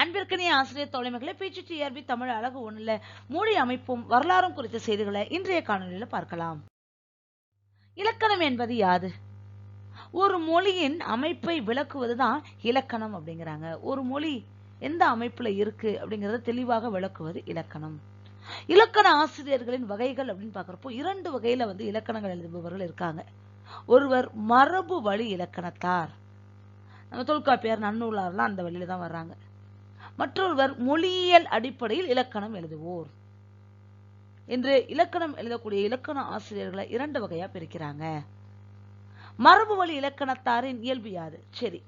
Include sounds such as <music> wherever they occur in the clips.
அன்பிற்கனிய ஆசிரியர் தோழமைகளை பேச்சு டிஆர்பி தமிழ் அழகு ஒன்றில் மொழி அமைப்பும் வரலாறும் குறித்த செய்திகளை இன்றைய காணொலியில் பார்க்கலாம். இலக்கணம் என்பது யாது? ஒரு மொழியின் அமைப்பை விளக்குவதுதான் இலக்கணம் அப்படிங்கிறாங்க. ஒரு மொழி எந்த அமைப்புல இருக்கு அப்படிங்கறத தெளிவாக விளக்குவது இலக்கணம். இலக்கண ஆசிரியர்களின் வகைகள் அப்படின்னு பாக்குறப்போ இரண்டு வகையில வந்து இலக்கணங்கள் எழுதுபவர்கள் இருக்காங்க. ஒருவர் மரபு வழி இலக்கணத்தார். நம்ம தொல்காப்பியார் நன்னூலார்லாம் அந்த வழியில தான் வர்றாங்க. மற்றொருவர் மொழியியல் அடிப்படையில் இலக்கணம் எழுதுவோர். என்று இலக்கணம் எழுதக்கூடிய இலக்கண ஆசிரியர்களை இரண்டு வகையா பிரிக்கிறாங்க. மரபு வழி இலக்கணத்தாரின் இயல்பு யாது? சரி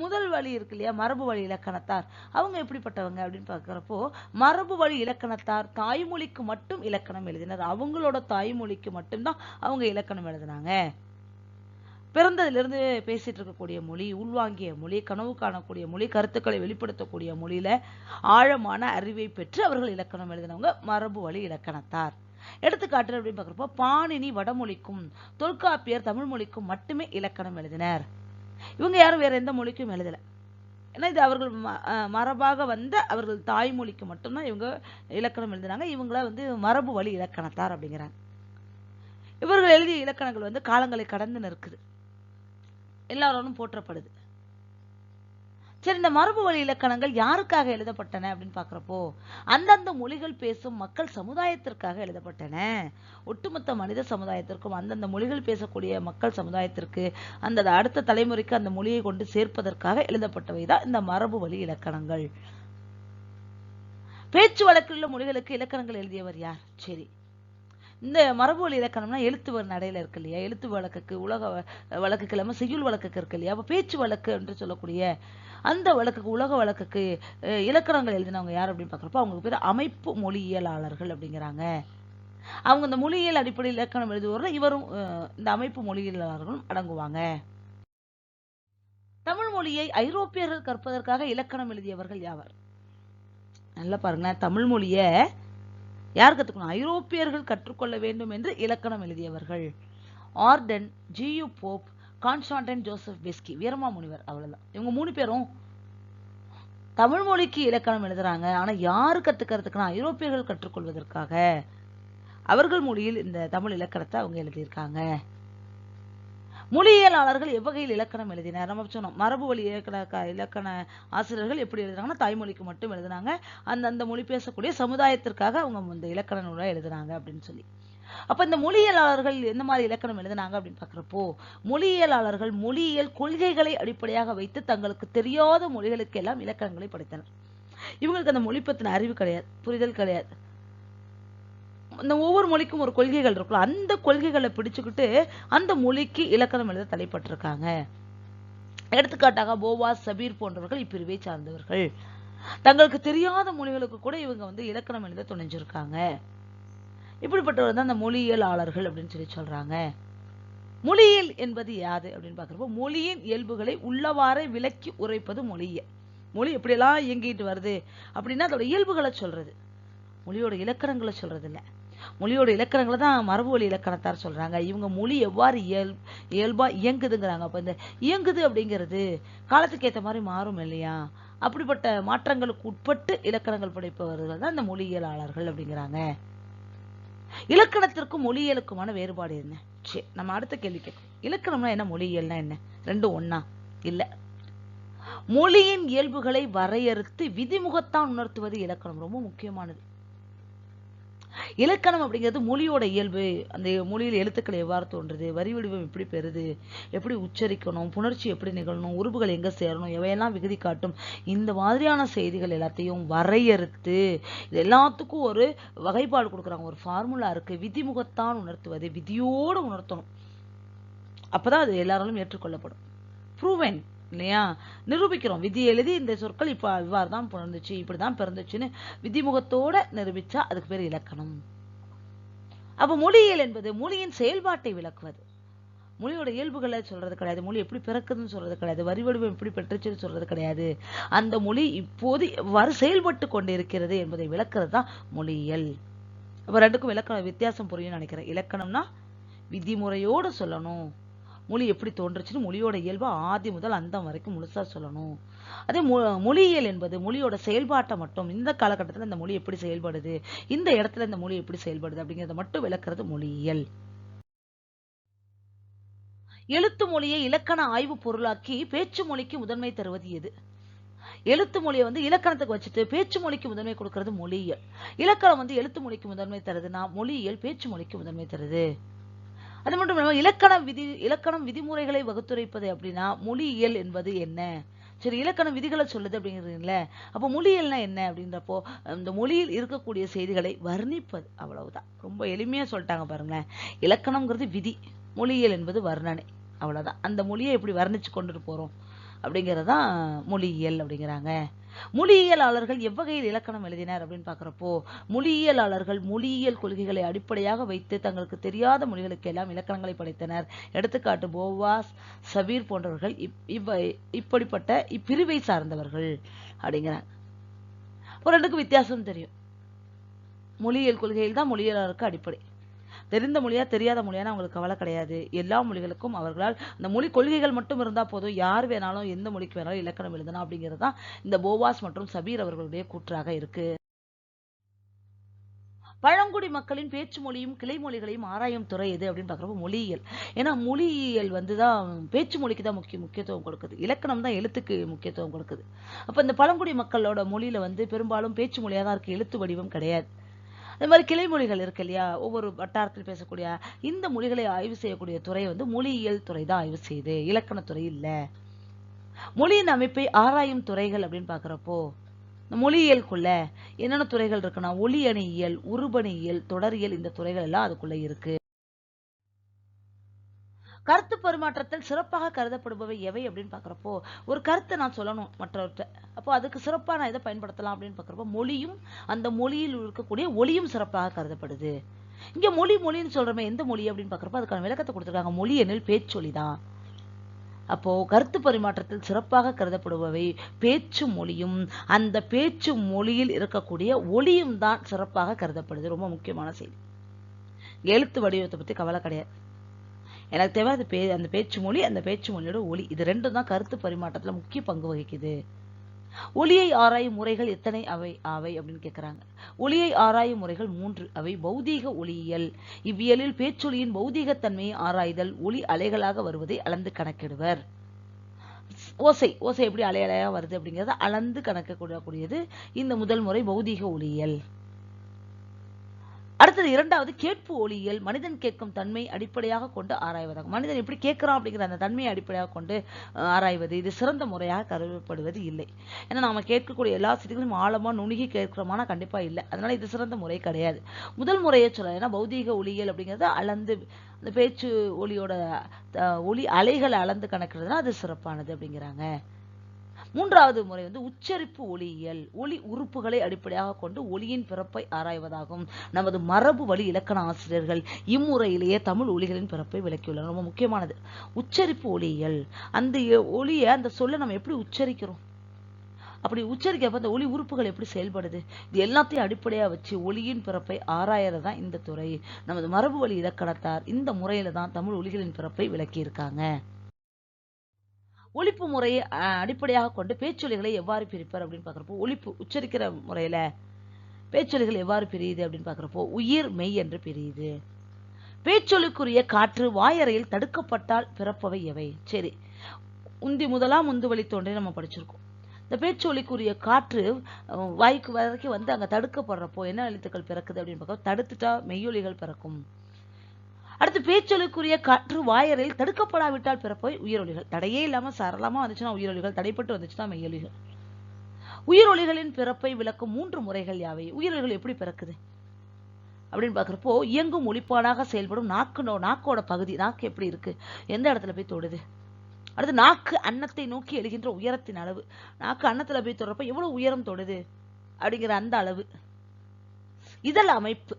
முதல் வழி இருக்கு இல்லையா மரபு வழி இலக்கணத்தார். அவங்க எப்படிப்பட்டவங்க அப்படின்னு பார்க்குறப்போ மரபு வழி இலக்கணத்தார் தாய்மொழிக்கு மட்டும் இலக்கணம் எழுதினர். அவங்களோட தாய்மொழிக்கு மட்டும்தான் அவங்க இலக்கணம் எழுதினாங்க. பிறந்ததிலிருந்து பேசிட்டு இருக்கக்கூடிய மொழி உள்வாங்கிய மொழி கனவு காணக்கூடிய மொழி கருத்துக்களை வெளிப்படுத்தக்கூடிய மொழியில ஆழமான அறிவை பெற்று அவர்கள் இலக்கணம் எழுதினவங்க மரபு வழி இலக்கணத்தார். எடுத்துக்காட்டு அப்படின்னு பார்க்குறப்போ பாணினி வடமொழிக்கும் தொல்காப்பியர் தமிழ் மொழிக்கும் மட்டுமே இலக்கணம் எழுதினர். இவங்க யாரும் வேற எந்த மொழிக்கும் எழுதலை. ஏன்னா இது அவர்கள் மரபாக வந்த அவர்கள் தாய்மொழிக்கு மட்டும்தான் இவங்க இலக்கணம் எழுதினாங்க. இவங்கள வந்து மரபு வழி இலக்கணத்தார் அப்படிங்கிறாங்க. இவர்கள் எழுதிய இலக்கணங்கள் வந்து காலங்களை கடந்து நிற்குது. எல்லாராலும் போற்றப்படுது. சரி இந்த மரபு வழி இலக்கணங்கள் யாருக்காக எழுதப்பட்டன அப்படின்னு பார்க்குறப்போ அந்தந்த மொழிகள் பேசும் மக்கள் சமுதாயத்திற்காக எழுதப்பட்டன. ஒட்டுமொத்த மனித சமுதாயத்திற்கும் அந்தந்த மொழிகள் பேசக்கூடிய மக்கள் சமுதாயத்திற்கு அந்த அடுத்த தலைமுறைக்கு அந்த மொழியை கொண்டு சேர்ப்பதற்காக எழுதப்பட்டவை தான் இந்த மரபு வழி இலக்கணங்கள். பேச்சு வழக்கில் உள்ள மொழிகளுக்கு இலக்கணங்கள் எழுதியவர் யார்? சரி இந்த மரபுவழி இலக்கணம்னா எழுத்து நடையில இருக்கு இல்லையா? எழுத்து வழக்குக்கு உலக வழக்குக்கு இல்லாம செய்யுள் வழக்குக்கு இருக்கு இல்லையா? அப்ப பேச்சு வழக்கு என்று சொல்லக்கூடிய அந்த வழக்குக்கு உலக வழக்குக்கு இலக்கணங்கள் எழுதினவங்க யார் அப்படின்னு பாக்குறப்போ அவங்க பேர் அமைப்பு மொழியியலாளர்கள் அப்படிங்கிறாங்க. அவங்க இந்த மொழியியல் அடிப்படையில் இலக்கணம் எழுதுவோர் இவரும் இந்த அமைப்பு மொழியியலாளர்களும் அடங்குவாங்க. தமிழ் மொழியை ஐரோப்பியர்கள் கற்பதற்காக இலக்கணம் எழுதியவர்கள் யாவர்? நல்லா பாருங்களேன். தமிழ் மொழியை யார் கற்றுக்கணும் ஐரோப்பியர்கள் கற்றுக்கொள்ள வேண்டும் என்று இலக்கணம் எழுதியவர்கள். Arden G U Pope Constantine Joseph Beschi Veeramamunivar அவ்வளவுதான். இவங்க மூணு பேரும் தமிழ் மொழிக்கு இலக்கணம் எழுதுறாங்க. ஆனால் யார் கத்துக்கிறதுக்குன்னா ஐரோப்பியர்கள் கற்றுக்கொள்வதற்காக அவர்கள் மொழியில் இந்த தமிழ் இலக்கணத்தை அவங்க எழுதியிருக்காங்க. மொழியியலாளர்கள் எவ்வகையில் இலக்கணம் எழுதினார்? நம்ம சொன்னோம் மரபு வழி இலக்கண இலக்கண ஆசிரியர்கள் எப்படி எழுதுனாங்கன்னா தாய்மொழிக்கு மட்டும் எழுதுனாங்க. அந்த அந்த மொழி பேசக்கூடிய சமுதாயத்திற்காக அவங்க இந்த இலக்கண நூலாக எழுதுனாங்க அப்படின்னு சொல்லி. அப்ப இந்த மொழியியலாளர்கள் எந்த மாதிரி இலக்கணம் எழுதினாங்க அப்படின்னு பாக்குறப்போ மொழியியலாளர்கள் மொழியியல் கொள்கைகளை அடிப்படையாக வைத்து தங்களுக்கு தெரியாத மொழிகளுக்கு எல்லாம் இலக்கணங்களை படைத்தனர். இவங்களுக்கு அந்த மொழி பத்தின அறிவு கிடையாது புரிதல் கிடையாது. இந்த ஒவ்வொரு மொழிக்கும் ஒரு கொள்கைகள் இருக்குல்ல அந்த கொள்கைகளை பிடிச்சுக்கிட்டு அந்த மொழிக்கு இலக்கணம் எழுத தலைப்பட்டிருக்காங்க. எடுத்துக்காட்டாக போவா சபீர் போன்றவர்கள் இப்பிரிவை சார்ந்தவர்கள். தங்களுக்கு தெரியாத மொழிகளுக்கு கூட இவங்க வந்து இலக்கணம் எழுத துணைஞ்சிருக்காங்க. இப்படிப்பட்டவர் தான் அந்த மொழியியலாளர்கள் அப்படின்னு சொல்லி சொல்றாங்க. மொழியியல் என்பது யாது அப்படின்னு பார்க்குறப்போ மொழியின் இயல்புகளை உள்ளவாறே விளக்கி உரைப்பது மொழியியல். மொழி எப்படியெல்லாம் இயங்கிட்டு வருது அப்படின்னா அதோட இயல்புகளை சொல்றது. மொழியோட இலக்கணங்களை சொல்றது இல்லை மொழியோட இலக்கணங்களை தான் மரபு வழி இலக்கணத்தார் சொல்றாங்க. இவங்க மொழி எவ்வாறு இயல் இயல்பாக இயங்குதுங்கிறாங்க. அப்போ இந்த இயங்குது அப்படிங்கிறது காலத்துக்கு ஏற்ற மாதிரி மாறும் இல்லையா? அப்படிப்பட்ட மாற்றங்களுக்கு உட்பட்டு இலக்கணங்கள் படைப்பவர்கள் தான் இந்த மொழியியலாளர்கள் அப்படிங்கிறாங்க. இலக்கணத்திற்கும் மொழியியலுக்குமான வேறுபாடு என்ன? சரி நம்ம அடுத்த கேள்வி கேட்கும் இலக்கணம்னா என்ன? மொழியியல்னா என்ன? ரெண்டும் ஒன்னா இல்ல. மொழியின் இயல்புகளை வரையறுத்து விதிமுகத்தான் உணர்த்துவது இலக்கணம். ரொம்ப முக்கியமானது. இலக்கணம் அப்படிங்கிறது மொழியோட இயல்பு. அந்த மொழியில் எழுத்துக்கள் எவ்வாறு தோன்றுது வரி வடிவம் எப்படி பெறுது எப்படி உச்சரிக்கணும் புணர்ச்சி எப்படி நிகழணும் உறுப்புகள் எங்கே சேரணும் எவையெல்லாம் விகுதி காட்டும். இந்த மாதிரியான செய்திகள் எல்லாத்தையும் வரையறுத்து இது எல்லாத்துக்கும் ஒரு வகைப்பாடு கொடுக்குறாங்க. ஒரு ஃபார்முலா இருக்கு. விதிமுகத்தான் உணர்த்துவது. விதியோடு உணர்த்தணும். அப்போதான் அது எல்லாராலும் ஏற்றுக்கொள்ளப்படும். ப்ரூவன் இல்லையா? நிரூபிக்கிறோம். விதி எழுதி இந்த சொற்கள் இப்ப இவ்வாறு தான் பிறந்துச்சு இப்படிதான் பிறந்துச்சுன்னு விதிமுகத்தோட நிரூபிச்சா அதுக்கு பேர் இலக்கணம். அப்போ மொழியியல் என்பது மொழியின் செயல்பாட்டை விளக்குவது. மொழியோட இயல்புகளை சொல்றது கிடையாது. மொழி எப்படி பிறக்குதுன்னு சொல்றது கிடையாது. வரி வடிவம் எப்படி பெற்றுச்சுன்னு சொல்றது கிடையாது. அந்த மொழி இப்போது எவ்வாறு செயல்பட்டு கொண்டு இருக்கிறது என்பதை விளக்குறது தான் மொழியியல். அப்ப ரெண்டுக்கும் இலக்கணம் வித்தியாசம் புரியும் நினைக்கிறேன். இலக்கணம்னா விதிமுறையோடு சொல்லணும். மொழி எப்படி தோன்றுச்சுன்னு மொழியோட இயல்பு ஆதி முதல் அந்தம் வரைக்கும் முழுசா சொல்லணும். அதே மொ மொழியியல் என்பது மொழியோட செயல்பாட்டை மட்டும் இந்த காலகட்டத்தில் இந்த மொழி எப்படி செயல்படுது இந்த இடத்துல இந்த மொழி எப்படி செயல்படுது அப்படிங்கிறத மட்டும் விளக்குறது மொழியியல். எழுத்து மொழியை இலக்கண ஆய்வு பொருளாக்கி பேச்சு மொழிக்கு முதன்மை தருவது எது? எழுத்து மொழியை வந்து இலக்கணத்துக்கு வச்சுட்டு பேச்சு மொழிக்கு முதன்மை கொடுக்கறது மொழியியல். இலக்கணம் வந்து எழுத்து மொழிக்கு முதன்மை தருதுன்னா மொழியியல் பேச்சு மொழிக்கு முதன்மை தருது. அது மட்டும் இல்லாமல் இலக்கண விதி இலக்கணம் விதிமுறைகளை வகுத்துரைப்பது அப்படின்னா மொழியியல் என்பது என்ன? சரி இலக்கண விதிகளை சொல்லுது அப்படிங்கிறீங்களே அப்போ மொழியியல்னா என்ன அப்படின்றப்போ இந்த மொழியில் இருக்கக்கூடிய செய்திகளை வர்ணிப்பது அவ்வளவுதான். ரொம்ப எளிமையாக சொல்லிட்டாங்க பாருங்களேன். இலக்கணம்ங்கிறது விதி மொழியியல் என்பது வர்ணனை அவ்வளோதான் அந்த மொழியை எப்படி வர்ணித்து கொண்டுட்டு போகிறோம் அப்படிங்கிறது தான் மொழியியல் அப்படிங்கிறாங்க. மொழியியலாளர்கள் எவ்வகையில் இலக்கணம் எழுதினர் அப்படின்னு பார்க்குறப்போ மொழியியலாளர்கள் மொழியியல் கொள்கைகளை அடிப்படையாக வைத்து தங்களுக்கு தெரியாத மொழிகளுக்கு எல்லாம் இலக்கணங்களை படைத்தனர். எடுத்துக்காட்டு போவாஸ் சபீர் போன்றவர்கள் இப் இவ்வ இப்படிப்பட்ட இப்பிரிவை சார்ந்தவர்கள் அப்படிங்கிறாங்க. ஒரு ரெண்டுக்கு வித்தியாசம் தெரியும். மொழியியல் கொள்கையில் தான் மொழியியலாளருக்கு அடிப்படை. தெரிந்த மொழியா தெரியாத மொழியான அவங்களுக்கு கவலை கிடையாது. எல்லா மொழிகளுக்கும் அவர்களால் அந்த மொழி கொள்கைகள் மட்டும் இருந்தா போதும். யார் வேணாலும் எந்த மொழிக்கு வேணாலும் இலக்கணம் எழுதலாம் அப்படிங்கிறது தான் இந்த போவாஸ் மற்றும் சபீர் அவர்களுடைய கூற்றாக இருக்கு. பழங்குடி மக்களின் பேச்சு மொழியும் கிளை மொழிகளையும் ஆராயும் துறை எது அப்படின்னு பார்க்குறப்ப மொழியியல். ஏன்னா மொழியியல் வந்து தான் பேச்சு மொழிக்கு தான் முக்கிய முக்கியத்துவம் கொடுக்குது. இலக்கணம் தான் எழுத்துக்கு முக்கியத்துவம் கொடுக்குது. அப்போ இந்த பழங்குடி மக்களோட மொழியில வந்து பெரும்பாலும் பேச்சு மொழியாக தான் இருக்கு. எழுத்து வடிவம் கிடையாது. அது மாதிரி கிளை மொழிகள் இருக்கு இல்லையா? ஒவ்வொரு வட்டாரத்தில் பேசக்கூடிய இந்த மொழிகளை ஆய்வு செய்யக்கூடிய துறை வந்து மொழியியல் துறை தான் ஆய்வு செய்யுது. இலக்கணத்துறை இல்ல. மொழியின் அமைப்பை ஆராயும் துறைகள் அப்படின்னு பார்க்குறப்போ மொழியியலுக்குள்ள என்னென்ன துறைகள் இருக்குன்னா ஒளி அணியியல் உருபணியியல் தொடரியல் இந்த துறைகள் எல்லாம் அதுக்குள்ள இருக்கு. கருத்து பரிமாற்றத்தில் சிறப்பாக கருதப்படுபவை எவை அப்படின்னு பார்க்குறப்போ ஒரு கருத்தை நான் சொல்லணும் மற்றவர்கிட்ட. அப்போ அதுக்கு சிறப்பாக நான் எதை பயன்படுத்தலாம் அப்படின்னு பார்க்குறப்போ மொழியும் அந்த மொழியில் இருக்கக்கூடிய ஒளியும் சிறப்பாக கருதப்படுது. இங்க மொழி மொழின்னு சொல்றோமே எந்த மொழி அப்படின்னு பார்க்குறப்போ அதுக்கான விளக்கத்தை கொடுத்துருக்காங்க. மொழி எனில் பேச்சொலி தான் அப்போ கருத்து பரிமாற்றத்தில் சிறப்பாக கருதப்படுபவை பேச்சு மொழியும் அந்த பேச்சு மொழியில் இருக்கக்கூடிய ஒளியும் தான் சிறப்பாக கருதப்படுது. ரொம்ப முக்கியமான செய்தி. எழுத்து வடிவத்தை பத்தி கவலை கிடையாது. எனக்கு தேவை அது பே அந்த பேச்சு மொழி அந்த பேச்சு மொழியோட ஒளி இது ரெண்டும் தான் கருத்து பரிமாற்றத்துல முக்கிய பங்கு வகிக்குது. ஒளியை ஆராயும் முறைகள் எத்தனை? அவை அவை அப்படின்னு கேட்குறாங்க ஒளியை ஆராயும் முறைகள் மூன்று. அவை பௌதீக ஒளியியல். இவ்வியலில் பேச்சொலியின் பௌதீகத்தன்மையை ஆராய்தல் ஒளி அலைகளாக வருவதை அளந்து கணக்கிடுவர். ஓசை ஓசை எப்படி அலை அலையாக வருது அப்படிங்கறத அளந்து கணக்கக்கூடக்கூடியது கூடியது இந்த முதல் முறை பௌதீக ஒளியியல். அடுத்தது இரண்டாவது கேட்பு ஒளியியல் மனிதன் கேட்கும் தன்மை அடிப்படையாக கொண்டு ஆராய்வதாகும். மனிதன் எப்படி கேட்கிறான் அப்படிங்கிற அந்த தன்மையை அடிப்படையாக கொண்டு ஆராய்வது. இது சிறந்த முறையாக கருதப்படுவது இல்லை. ஏன்னா நாம கேட்கக்கூடிய எல்லா செய்திகளும் ஆழமா நுணுகி கேட்கிறோமானா கண்டிப்பா இல்லை. அதனால இது சிறந்த முறை கிடையாது. முதல் முறையை சொல்லலாம் ஏன்னா பௌதீக ஒளியியல் அப்படிங்கிறது அளந்து அந்த பேச்சு ஒளியோட ஒளி அலைகளை அளந்து கணக்கிடுறதுனா அது சிறப்பானது அப்படிங்கிறாங்க. மூன்றாவது முறை வந்து உச்சரிப்பு ஒளியியல் ஒளி உறுப்புகளை அடிப்படையாக கொண்டு ஒளியின் பிறப்பை ஆராய்வதாகும். நமது மரபு வழி இலக்கண ஆசிரியர்கள் இம்முறையிலேயே தமிழ் ஒலிகளின் பிறப்பை விளக்கியுள்ளனர். ரொம்ப முக்கியமானது உச்சரிப்பு ஒளியியல். அந்த ஒளியை அந்த சொல்லை நம்ம எப்படி உச்சரிக்கிறோம்? அப்படி உச்சரிக்கப்ப அந்த ஒளி உறுப்புகள் எப்படி செயல்படுது? இது எல்லாத்தையும் அடிப்படையா வச்சு ஒளியின் பிறப்பை ஆராயறது தான் இந்த துறை. நமது மரபு வழி இலக்கணத்தார் இந்த முறையில தான் தமிழ் ஒலிகளின் பிறப்பை விளக்கியிருக்காங்க. ஒழிப்பு முறையை அடிப்படையாக கொண்டு பேச்சொலிகளை எவ்வாறு பிரிப்பர் அப்படின்னு பார்க்குறப்போ ஒழிப்பு உச்சரிக்கிற முறையில் பேச்சொலிகள் எவ்வாறு பிரியுது அப்படின்னு பார்க்குறப்போ உயிர் மெய் என்று பிரியுது. பேச்சொலிக்குரிய காற்று வாயறையில் தடுக்கப்பட்டால் பிறப்பவை எவை? சரி உந்தி முதலாம் உந்து வழி தோன்றி நம்ம படிச்சிருக்கோம். இந்த பேச்சொலிக்குரிய காற்று வாய்க்கு வரைக்கும் வந்து அங்கே தடுக்கப்படுறப்போ என்ன எழுத்துக்கள் பிறக்குது அப்படின்னு பார்க்க தடுத்துட்டா மெய்யொலிகள் பிறக்கும். அடுத்து பேச்சொலுக்குரிய காற்று வாயறையில் தடுக்கப்படாவிட்டால் பிறப்போய் உயிரொலிகள். தடையே இல்லாமல் சரளமாக வந்துச்சுன்னா உயிரொலிகள் தடைப்பட்டு வந்துச்சுன்னா மெய்யொலிகள். உயிரொலிகளின் பிறப்பை விளக்கும் மூன்று முறைகள் யாவை? உயிரொலிகள் எப்படி பிறக்குது? அப்படின்னு பார்க்குறப்போ இயங்கும் ஒளிப்பாடாக செயல்படும் நாக்கு நோ- நாக்கோட பகுதி நாக்கு எப்படி இருக்கு? எந்த இடத்துல போய் தொடுது? அடுத்து நாக்கு அன்னத்தை நோக்கி எழுகின்ற உயரத்தின் அளவு. நாக்கு அன்னத்தில் போய் தொடுறப்ப எவ்வளோ உயரம் தொடுது? அப்படிங்கிற அந்த அளவு. இதழ் அமைப்பு.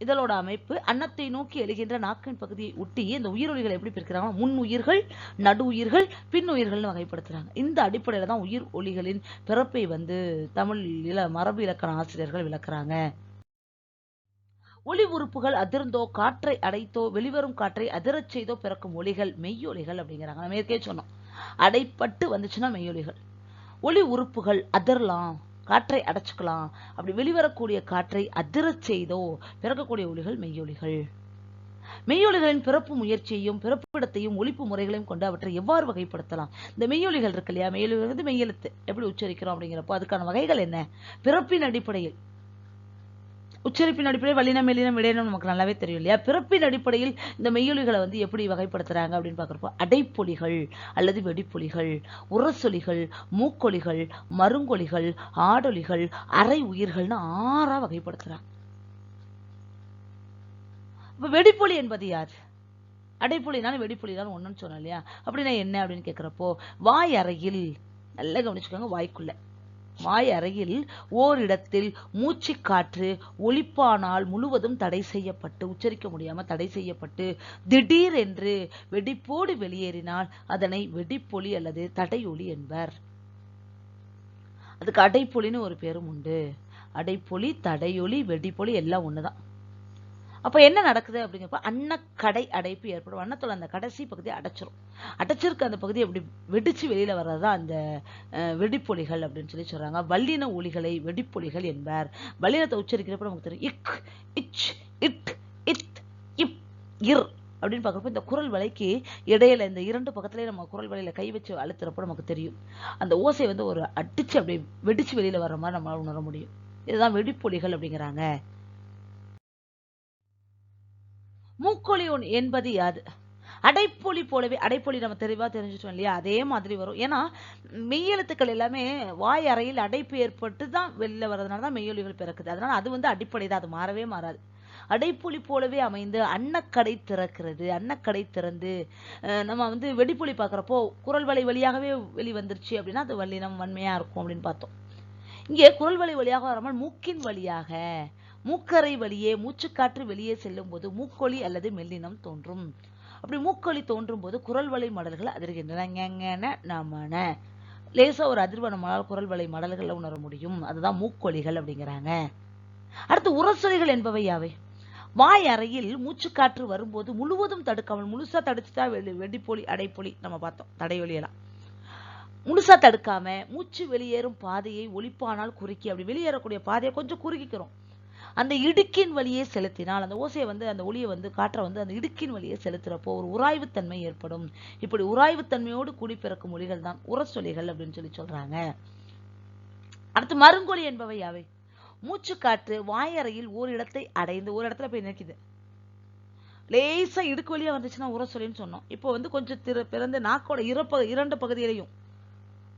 இதழோட அமைப்பு அன்னத்தை நோக்கி எழுகின்ற நாக்கின் பகுதியை ஒட்டி இந்த உயிரொலிகளை எப்படி பிரிக்கிறாங்க முன் உயிர்கள் நடு உயிர்கள் பின் உயிர்கள்னு வகைப்படுத்துறாங்க. இந்த அடிப்படையில தான் உயிர் ஒலிகளின் பிறப்பை வந்து தமிழ் இல மரபு இலக்கண ஆசிரியர்கள் விளக்குறாங்க. ஒளி உறுப்புகள் அதிர்ந்தோ காற்றை அடைத்தோ வெளிவரும் காற்றை அதிரச் செய்தோ பிறக்கும் ஒலிகள் மெய்யொலிகள் அப்படிங்கிறாங்க. நம்ம ஏற்கே சொன்னோம். அடைப்பட்டு வந்துச்சுன்னா மெய்யொலிகள். ஒளி உறுப்புகள் அதிரலாம். காற்றை அடைச்சுக்கலாம். அப்படி வெளிவரக்கூடிய காற்றை அதிரச் செய்தோ பிறக்கக்கூடிய ஒலிகள் மெய்யொலிகள் மெய்யொலிகளின் பிறப்பு முயற்சியையும் பிறப்பிடத்தையும் ஒழிப்பு முறைகளையும் கொண்டு அவற்றை எவ்வாறு வகைப்படுத்தலாம்? இந்த மெய்யொலிகள் இருக்கு இல்லையா? மெய்யொலிகள் வந்து மெய்யெழுத்து எப்படி உச்சரிக்கிறோம் அப்படிங்கிறப்போ அதுக்கான வகைகள் என்ன? பிறப்பின் அடிப்படையில். உச்சரிப்பின் அடிப்படையில் வல்லினம் மெல்லினம் இடையினம் நமக்கு நல்லாவே தெரியும் இல்லையா? பிறப்பின் அடிப்படையில் இந்த மெய்யொலிகளை வந்து எப்படி வகைப்படுத்துறாங்க அப்படின்னு பார்க்குறப்போ அடைப்பொலிகள் அல்லது வெடிப்பொலிகள் உரசொலிகள் மூக்கொலிகள் மருங்கொலிகள் ஆடொலிகள் அரை உயிர்கள்னு ஆறா வகைப்படுத்துறாங்க. இப்போ வெடிப்பொலி என்பது யார்? அடைப்பொலினாலும் வெடிப்பொலினாலும் ஒண்ணுன்னு சொன்னோம் இல்லையா? அப்படின்னா என்ன அப்படின்னு கேட்கிறப்போ வாய் அறையில் நல்லா கவனிச்சுக்கோங்க வாய்க்குள்ள. வாய் அறையில் ஓரிடத்தில் மூச்சுக்காற்று காற்று முழுவதும் தடை செய்யப்பட்டு உச்சரிக்க முடியாமல் தடை செய்யப்பட்டு திடீர் என்று வெடிப்போடு வெளியேறினால் அதனை வெடிப்பொலி அல்லது தடையொலி என்பர். அதுக்கு அடைப்பொலின்னு ஒரு பேரும் உண்டு. அடைப்பொலி தடையொலி வெடிப்பொலி எல்லாம் ஒண்ணுதான். அப்போ என்ன நடக்குது அப்படிங்கிறப்ப அன்னக்கடை அடைப்பு ஏற்படும். அன்னத்தோட அந்த கடைசி பகுதி அடைச்சிரும். அடைச்சிருக்க அந்த பகுதி அப்படி வெடிச்சு வெளியில் வர்றது தான் அந்த வெடிப்பொலிகள் அப்படின்னு சொல்லி சொல்கிறாங்க வல்லின ஒலிகளை வெடிப்பொலிகள் என்பார். வல்லினத்தை உச்சரிக்கிறப்ப நமக்கு தெரியும். இக் இச் இட் இத் இப் இர் அப்படின்னு பார்க்குறப்ப இந்த குரல் வலைக்கு இடையில இந்த இரண்டு பக்கத்துலேயே நம்ம குரல் வலையில கை வச்சு அழுத்துறப்ப நமக்கு தெரியும். அந்த ஓசை வந்து ஒரு அடிச்சு அப்படியே வெடிச்சு வெளியில வர மாதிரி நம்மளால உணர முடியும். இதுதான் வெடிப்பொலிகள் அப்படிங்கிறாங்க. மூக்கொலி என்பது யாது? அடைப்பொலி போலவே அடைப்பொலி நம்ம தெளிவா தெரிஞ்சுட்டோம் இல்லையா? அதே மாதிரி வரும். ஏன்னா மெய்யெழுத்துக்கள் எல்லாமே வாய் அறையில் அடைப்பு ஏற்பட்டு தான் வெளில வர்றதுனால தான் மெய்யொலிகள் பிறக்குது. அதனால அது வந்து அடிப்படை தான். அது மாறவே மாறாது. அடைப்புலி போலவே அமைந்து அன்னக்கடை திறக்கிறது. அன்னக்கடை திறந்து அஹ் நம்ம வந்து வெடிப்புலி பார்க்குறப்போ குரல் வலை வழியாகவே வெளி வந்துருச்சு அப்படின்னா அது வல்லினம் வன்மையா இருக்கும் அப்படின்னு பார்த்தோம். இங்கே குரல் வலை வழியாக வராமல் மூக்கின் வழியாக மூக்கரை வழியே மூச்சுக்காற்று வெளியே செல்லும் போது மூக்கொலி அல்லது மெல்லினம் தோன்றும். அப்படி மூக்கொலி தோன்றும் போது குரல் வலை மடல்கள் அதிர்கின்றன எங்கன நமன லேசா ஒரு அதிர்வை நம்மளால் குரல் வலை மடல்களில் உணர முடியும். அதுதான் மூக்கொலிகள் அப்படிங்கிறாங்க. அடுத்து உரசொலிகள் என்பவை யாவை? வாய் அறையில் மூச்சுக்காற்று வரும்போது முழுவதும் தடுக்காமல் முழுசா தடுச்சுட்டா வெடி வெடிப்பொலி அடைப்பொலி நம்ம பார்த்தோம். தடை எல்லாம் முழுசா தடுக்காம மூச்சு வெளியேறும் பாதையை ஒழிப்பானால் குறுக்கி. அப்படி வெளியேறக்கூடிய பாதையை கொஞ்சம் குறுக்கிக்கிறோம். அந்த இடுக்கின் வழியே செலுத்தினால் அந்த ஓசையை வந்து அந்த ஒளியை வந்து காற்றை வந்து அந்த இடுக்கின் வழியே செலுத்துறப்போ ஒரு உராய்வுத்தன்மை ஏற்படும். இப்படி உராய்வுத்தன்மையோடு கூடி பிறக்கும் ஒளிகள் தான் உரசொலிகள் அப்படின்னு சொல்லி சொல்றாங்க. அடுத்து மருங்கொலி என்பவை யாவை? மூச்சுக்காற்று வாயறையில் ஓரிடத்தை அடைந்து ஒரு இடத்துல போய் நினைக்குது லேசா இடுக்கு வழியா வந்துச்சுன்னா உரசொலின்னு சொன்னோம். இப்போ வந்து கொஞ்சம் திற பிறந்து நாக்கோட இறப்ப இரண்டு பகுதியிலையும்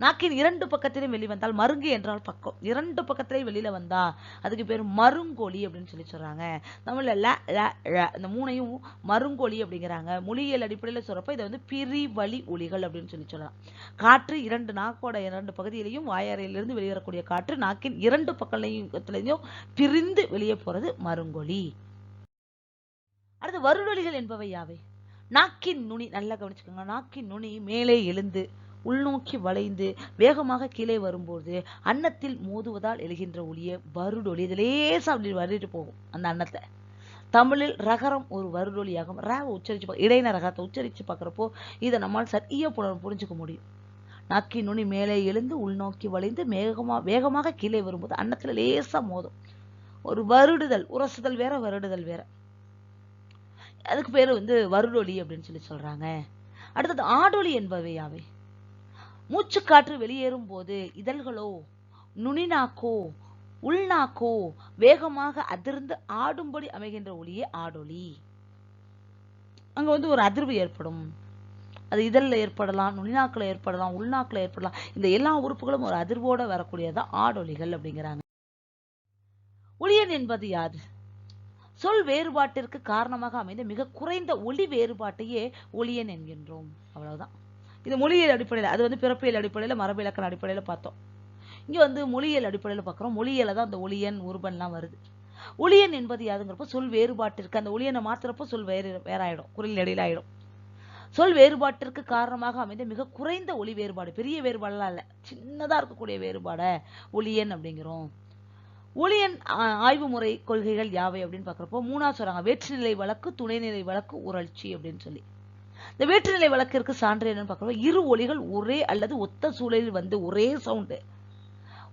நாக்கின் இரண்டு பக்கத்திலும் வெளிவந்தால் மருங்கு என்றால் பக்கம். இரண்டு பக்கத்திலேயும் வெளியில வந்தா அதுக்கு பேர் மருங்கொலி அப்படின்னு சொல்லி சொல்றாங்க. தமிழ்ல ல ல இந்த மூணையும் மருங்கொலி அப்படிங்கிறாங்க. மொழியியல் அடிப்படையில சொல்றப்ப இதை வந்து பிரிவழி ஒலிகள் அப்படின்னு சொல்லி சொல்லலாம். காற்று இரண்டு நாக்கோட இரண்டு பகுதியிலையும் வாயறையிலிருந்து வெளியேறக்கூடிய காற்று நாக்கின் இரண்டு பக்கத்திலையும் பிரிந்து வெளியே போறது மருங்கொலி. அடுத்து வருடொலிகள் என்பவை யாவை? நாக்கின் நுனி நல்லா கவனிச்சுக்கோங்க. நாக்கின் நுனி மேலே எழுந்து உள்நோக்கி வளைந்து வேகமாக கீழே வரும்போது அன்னத்தில் மோதுவதால் எழுகின்ற ஒளிய வருடொலி இது லேசாக அப்படி வருடிட்டு போகும் அந்த அன்னத்தை. தமிழில் ரகரம் ஒரு வருடொலியாகும் ரேவை உச்சரித்து பார்க்க இடையின ரகத்தை உச்சரித்து பார்க்குறப்போ இதை நம்மால் சரியாக புலர் புரிஞ்சுக்க முடியும். நக்கி நுனி மேலே எழுந்து உள்நோக்கி வளைந்து வேகமாக வேகமாக கீழே வரும்போது அன்னத்தில் லேசாக மோதும். ஒரு வருடுதல் உரசுதல் வேற வருடுதல் வேற. அதுக்கு பேர் வந்து வருடொலி அப்படின்னு சொல்லி சொல்கிறாங்க அடுத்தது ஆடொலி என்பவை யாவை மூச்சுக்காற்று வெளியேறும் போது இதழ்களோ நுனிநாக்கோ உள்நாக்கோ வேகமாக அதிர்ந்து ஆடும்படி அமைகின்ற ஒளியே ஆடொலி அங்க வந்து ஒரு அதிர்வு ஏற்படும். அது இதழில் ஏற்படலாம் நுனிநாக்கில் ஏற்படலாம் உள்நாக்கில் ஏற்படலாம். இந்த எல்லா உறுப்புகளும் ஒரு அதிர்வோட வரக்கூடியதான் ஆடொலிகள் அப்படிங்கிறாங்க. ஒளியன் என்பது யாது சொல் வேறுபாட்டிற்கு காரணமாக அமைந்த மிக குறைந்த ஒளி வேறுபாட்டையே ஒளியன் என்கின்றோம். அவ்வளவுதான். இது மொழியியல் அடிப்படையில் அது வந்து பிறப்பியல் அடிப்படையில் மரபு இலக்கண அடிப்படையில் பார்த்தோம். இங்கே வந்து மொழியியல் அடிப்படையில் பார்க்குறோம். மொழியியல தான் அந்த ஒளியன் உருபன்லாம் வருது. ஒளியன் என்பது யாதுங்கிறப்ப சொல் வேறுபாட்டிற்கு அந்த ஒளியனை மாற்றுறப்போ சொல் வேறு வேறாயிடும். குரல் இடையில ஆயிடும். சொல் வேறுபாட்டிற்கு காரணமாக அமைந்த மிக குறைந்த ஒளி வேறுபாடு பெரிய வேறுபாடெல்லாம் இல்லை. சின்னதாக இருக்கக்கூடிய வேறுபாடை ஒளியன் அப்படிங்கிறோம். ஒளியன் ஆ- ஆய்வு முறை கொள்கைகள் யாவை அப்படின்னு பார்க்குறப்போ மூணாவது சொல்கிறாங்க வேற்றுநிலை வழக்கு துணைநிலை வழக்கு உரட்சி அப்படின்னு சொல்லி. இந்த வேற்றுநிலை வழக்கிற்கு சான்று என்னன்னு பார்க்குறப்போ இரு ஒளிகள் ஒரே அல்லது ஒத்த சூழலில் வந்து ஒரே சவுண்டு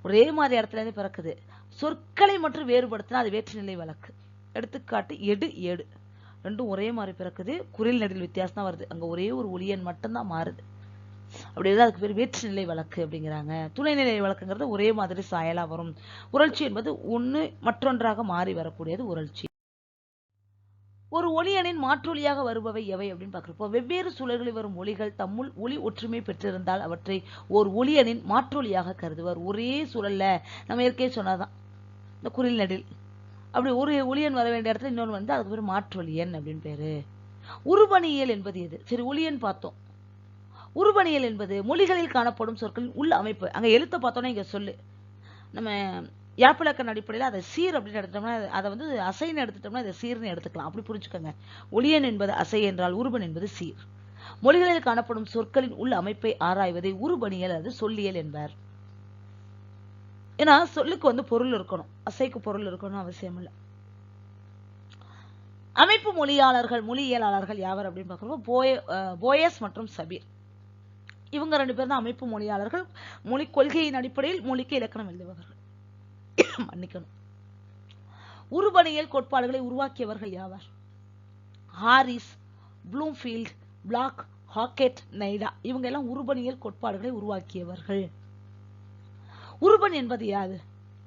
ஒரே மாதிரி இடத்துல இருந்து பிறக்குது. சொற்களை மட்டும் வேறுபடுத்தினா அது வேற்றுநிலை வழக்கு. எடுத்துக்காட்டு எடு ஏடு ரெண்டும் ஒரே மாதிரி பிறக்குது. குரில் நெடில் வித்தியாசம் தான் வருது. அங்க ஒரே ஒரு ஒளியன் மட்டும்தான் மாறுது. அப்படி அதுக்கு பேர் வேற்றுநிலை வழக்கு அப்படிங்கிறாங்க. துணைநிலை வழக்குங்கிறது ஒரே மாதிரி சாயலா வரும். உரட்சி என்பது ஒண்ணு மற்றொன்றாக மாறி வரக்கூடியது உரட்சி ஒரு ஒளியனின் மாற்றொலியாக வருபவை எவை அப்படின்னு பார்க்குறப்போ வெவ்வேறு சூழல்களில் வரும் ஒளிகள் தம்முள் ஒலி ஒற்றுமை பெற்றிருந்தால் அவற்றை ஒரு ஒளியனின் மாற்றொலியாக கருதுவர். ஒரே சூழல்ல நம்ம ஏற்கனவே சொன்னாதான் இந்த குரில் நடில். அப்படி ஒரு ஒளியன் வர வேண்டிய இடத்துல இன்னொன்று வந்து அதுக்கு பேர் மாற்றொலியன் அப்படின்னு பேரு. உருபணியியல் என்பது எது? சரி ஒளியன் பார்த்தோம். உருபணியல் என்பது மொழிகளில் காணப்படும் சொற்களின் உள் அமைப்பு. அங்கே எழுத்த பார்த்தோன்னா இங்கே சொல்லு. நம்ம யாப்பிலக்கண அடிப்படையில் அதை சீர் அப்படின்னு எடுத்துட்டோம்னா அதை வந்து அசைன்னு எடுத்துட்டோம்னா அதை சீர்னு எடுத்துக்கலாம். அப்படி புரிஞ்சுக்கோங்க. ஒளியன் என்பது அசை என்றால் உருபன் என்பது சீர். மொழிகளில் காணப்படும் சொற்களின் உள் அமைப்பை ஆராய்வதை உருபணியல் அல்லது சொல்லியல் என்பார். ஏன்னா சொல்லுக்கு வந்து பொருள் இருக்கணும். அசைக்கு பொருள் இருக்கணும் அவசியம் இல்லை. அமைப்பு மொழியாளர்கள் மொழியியலாளர்கள் யாவர் அப்படின்னு பார்க்குறப்போ போய போயஸ் மற்றும் சபீர். இவங்க ரெண்டு பேர் தான் அமைப்பு மொழியாளர்கள். மொழி கொள்கையின் அடிப்படையில் மொழிக்கு இலக்கணம் எழுதுபவர்கள். <coughs> மன்னிக்கணும். உருபணியல் கோட்பாடுகளை உருவாக்கியவர்கள் யாவர் Harris Bloomfield Bloch Hockett Nida. இவங்க எல்லாம் உருபணியல் கோட்பாடுகளை உருவாக்கியவர்கள். உருபன் என்பது யாது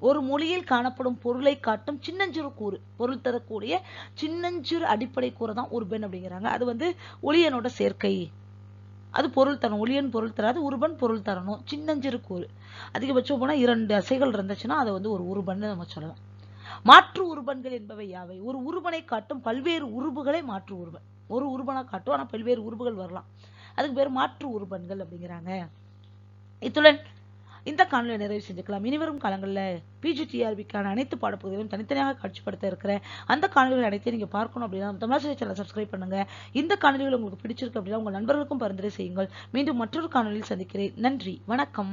ஒரு மொழியில் காணப்படும் பொருளை காட்டும் சின்னஞ்சிறு கூறு பொருள் தரக்கூடிய சின்னஞ்சிறு அடிப்படை கூறு தான் உருபன் அப்படிங்கிறாங்க. அது வந்து ஒளியனோட சேர்க்கை. அது பொருள் தரணும். ஒளியன் பொருள் தராது உருபன் பொருள் தரணும். சின்னஞ்சிறு கூறு. அதிகபட்சம் போனால் இரண்டு அசைகள் இருந்துச்சுன்னா அதை வந்து ஒரு உருபன்னு நம்ம சொல்லலாம். மாற்று உருபன்கள் என்பவை யாவை? ஒரு உருபனை காட்டும் பல்வேறு உருபுகளை மாற்று உருபன் ஒரு உருபனாக காட்டும் ஆனால் பல்வேறு உருபுகள் வரலாம். அதுக்கு பேர் மாற்று உருபன்கள் அப்படிங்கிறாங்க. இத்துடன் இந்த காணொலியை நிறைவு செஞ்சுக்கலாம். இனிவரும் காலங்களில் பிஜிடிஆர்பிக்கான அனைத்து பாடப்பகுதிகளும் தனித்தனியாக காட்சிப்படுத்த இருக்கிற அந்த காணொலிகள் அனைத்தையும் நீங்க பார்க்கணும் அப்படின்னா தமிழாசிரிய சேனல் சப்ஸ்கிரைப் பண்ணுங்க. இந்த காணொலிகள் உங்களுக்கு பிடிச்சிருக்கு அப்படின்னா உங்கள் நண்பர்களுக்கும் பரிந்துரை செய்யுங்கள். மீண்டும் மற்றொரு காணொலியில் சந்திக்கிறேன். நன்றி. வணக்கம்.